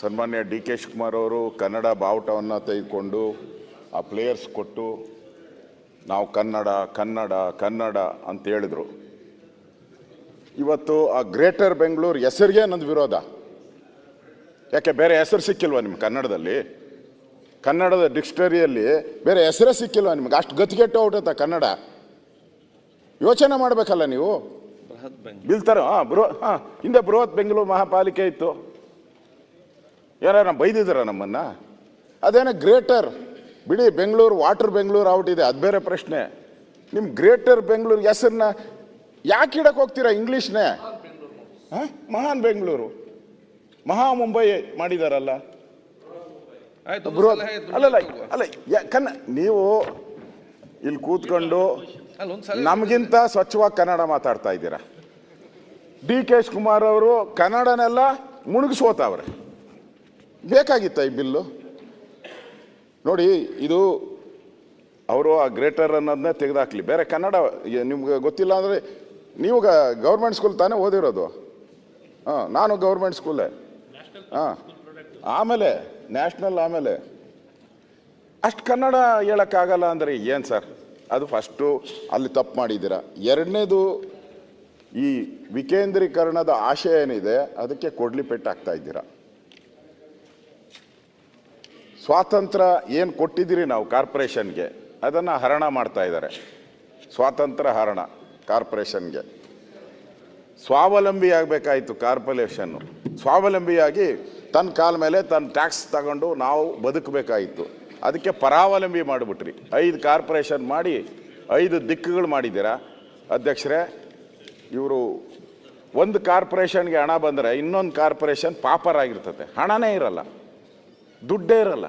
ಸನ್ಮಾನ್ಯ D K Shivakumar ಅವರು ಕನ್ನಡ ಬಾವುಟವನ್ನು ತೆಗೆದುಕೊಂಡು ಆ ಪ್ಲೇಯರ್ಸ್ ಕೊಟ್ಟು ನಾವು ಕನ್ನಡ ಕನ್ನಡ ಕನ್ನಡ ಅಂತ ಹೇಳಿದರು. ಇವತ್ತು ಆ ಗ್ರೇಟರ್ ಬೆಂಗಳೂರು ಹೆಸರಿಗೆ ನಂದು ವಿರೋಧ. ಯಾಕೆ ಬೇರೆ ಹೆಸರು ಸಿಕ್ಕಿಲ್ವ ನಿಮ್ಗೆ ಕನ್ನಡದಲ್ಲಿ? ಕನ್ನಡದ ಡಿಕ್ಷನರಿಯಲ್ಲಿ ಬೇರೆ ಹೆಸರೇ ಸಿಕ್ಕಿಲ್ವ ನಿಮ್ಗೆ? ಅಷ್ಟು ಗತಿಗೆಟ್ಟು ಔಟತ್ತ ಕನ್ನಡ? ಯೋಚನೆ ಮಾಡಬೇಕಲ್ಲ ನೀವು? ಬೃಹತ್ ಬೆಂಗಳೂರು. ಬೀಳ್ತಾರ ಹಾಂ ಬೃಹ ಹಾಂ ಹಿಂದೆ ಬೃಹತ್ ಬೆಂಗಳೂರು ಮಹಾಪಾಲಿಕೆ ಇತ್ತು. ಯಾರ ಬೈದಿದ್ದಾರ ನಮ್ಮನ್ನ? ಅದೇನೋ ಗ್ರೇಟರ್. ಬಿಡಿ ಬೆಂಗಳೂರು ವಾಟರ್ ಬೆಂಗಳೂರು ಔಟ್ ಇದೆ ಅದು ಬೇರೆ ಪ್ರಶ್ನೆ. ನಿಮ್ಮ ಗ್ರೇಟರ್ ಬೆಂಗಳೂರು ಹೆಸರನ್ನ ಯಾಕೆ ಇಡಕ್ಕೆ ಹೋಗ್ತೀರಾ ಇಂಗ್ಲೀಷ್ನೇ? ಹಾಂ? ಮಹಾನ್ ಬೆಂಗಳೂರು. ಮಹಾ ಮುಂಬೈ ಮಾಡಿದಾರಲ್ಲ. ಅಲ್ಲಲ್ಲ ಅಲ್ಲ ಕನ್ನ ನೀವು ಇಲ್ಲಿ ಕೂತ್ಕೊಂಡು ನಮಗಿಂತ ಸ್ವಚ್ಛವಾಗಿ ಕನ್ನಡ ಮಾತಾಡ್ತಾ ಇದ್ದೀರಾ. ಡಿ ಕೆ ಕುಮಾರ್ ಅವರು ಕನ್ನಡನೆಲ್ಲ ಮುಳುಗಿಸೋತಾವ್ರೆ ಬೇಕಾಗಿತ್ತ ಈ ಬಿಲ್ಲು? ನೋಡಿ, ಇದು ಅವರು ಆ ಗ್ರೇಟರ್ ಅನ್ನೋದನ್ನ ತೆಗೆದಾಕ್ಲಿ. ಬೇರೆ ಕನ್ನಡ ನಿಮ್ಗೆ ಗೊತ್ತಿಲ್ಲ ಅಂದರೆ ನೀವು ಗೌರ್ಮೆಂಟ್ ಸ್ಕೂಲ್ ತಾನೇ ಓದಿರೋದು? ಹಾಂ, ನಾನು ಗೌರ್ಮೆಂಟ್ ಸ್ಕೂಲೇ. ಹಾಂ, ಆಮೇಲೆ, ನ್ಯಾಷನಲ್ ಆಮೇಲೆ. ಅಷ್ಟು ಕನ್ನಡ ಹೇಳೋಕ್ಕಾಗಲ್ಲ ಅಂದರೆ ಏನು ಸರ್? ಅದು ಫಸ್ಟು ಅಲ್ಲಿ ತಪ್ಪು ಮಾಡಿದ್ದೀರ? ಎರಡನೇದು, ಈ ವಿಕೇಂದ್ರೀಕರಣದ ಆಶಯ ಏನಿದೆ, ಅದಕ್ಕೆ ಕೊಡ್ಲಿ ಪೆಟ್ಟಾಗ್ತಾ ಇದ್ದೀರಾ? ಸ್ವಾತಂತ್ರ್ಯ ಏನು ಕೊಟ್ಟಿದ್ದೀರಿ ನಾವು ಕಾರ್ಪೊರೇಷನ್ಗೆ? ಅದನ್ನು ಹರಣ ಮಾಡ್ತಾ ಇದ್ದಾರೆ. ಸ್ವಾತಂತ್ರ್ಯ ಹರಣ ಕಾರ್ಪೊರೇಷನ್ಗೆ. ಸ್ವಾವಲಂಬಿ ಆಗಬೇಕಾಯಿತು ಕಾರ್ಪೊರೇಷನ್ನು ಸ್ವಾವಲಂಬಿಯಾಗಿ ತನ್ನ ಕಾಲ ಮೇಲೆ ತನ್ನ ಟ್ಯಾಕ್ಸ್ ತಗೊಂಡು ನಾವು ಬದುಕಬೇಕಾಯಿತು. ಅದಕ್ಕೆ ಪರಾವಲಂಬಿ ಮಾಡಿಬಿಟ್ರಿ. ಐದು ಕಾರ್ಪೊರೇಷನ್ ಮಾಡಿ ಐದು ದಿಕ್ಕುಗಳು ಮಾಡಿದ್ದೀರಾ? ಅಧ್ಯಕ್ಷರೇ, ಇವರು ಒಂದು ಕಾರ್ಪೊರೇಷನ್ಗೆ ಹಣ ಬಂದರೆ ಇನ್ನೊಂದು ಕಾರ್ಪೊರೇಷನ್ ಪಾಪರ್ ಆಗಿರ್ತದೆ ಹಣನೇ ಇರಲ್ಲ. ದುಡ್ಡೇ ಇರಲ್ಲ.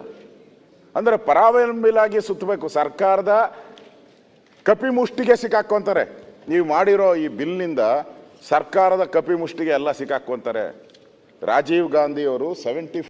ಅಂದರೆ ಪರಾವಲಂಬಿಲಾಗಿ ಸುತ್ತಬೇಕು. ಸರ್ಕಾರದ ಕಪಿ ಮುಷ್ಟಿಗೆ ಸಿಕ್ಕಾಕ್ಕೊಂತಾರೆ. ನೀವು ಮಾಡಿರೋ ಈ ಬಿಲ್ನಿಂದ ಸರ್ಕಾರದ ಕಪಿ ಮುಷ್ಟಿಗೆ ಎಲ್ಲ ಸಿಕ್ಕಾಕ್ಕೊಂತಾರೆ. ರಾಜೀವ್ ಗಾಂಧಿ ಅವರು ಸೆವೆಂಟಿ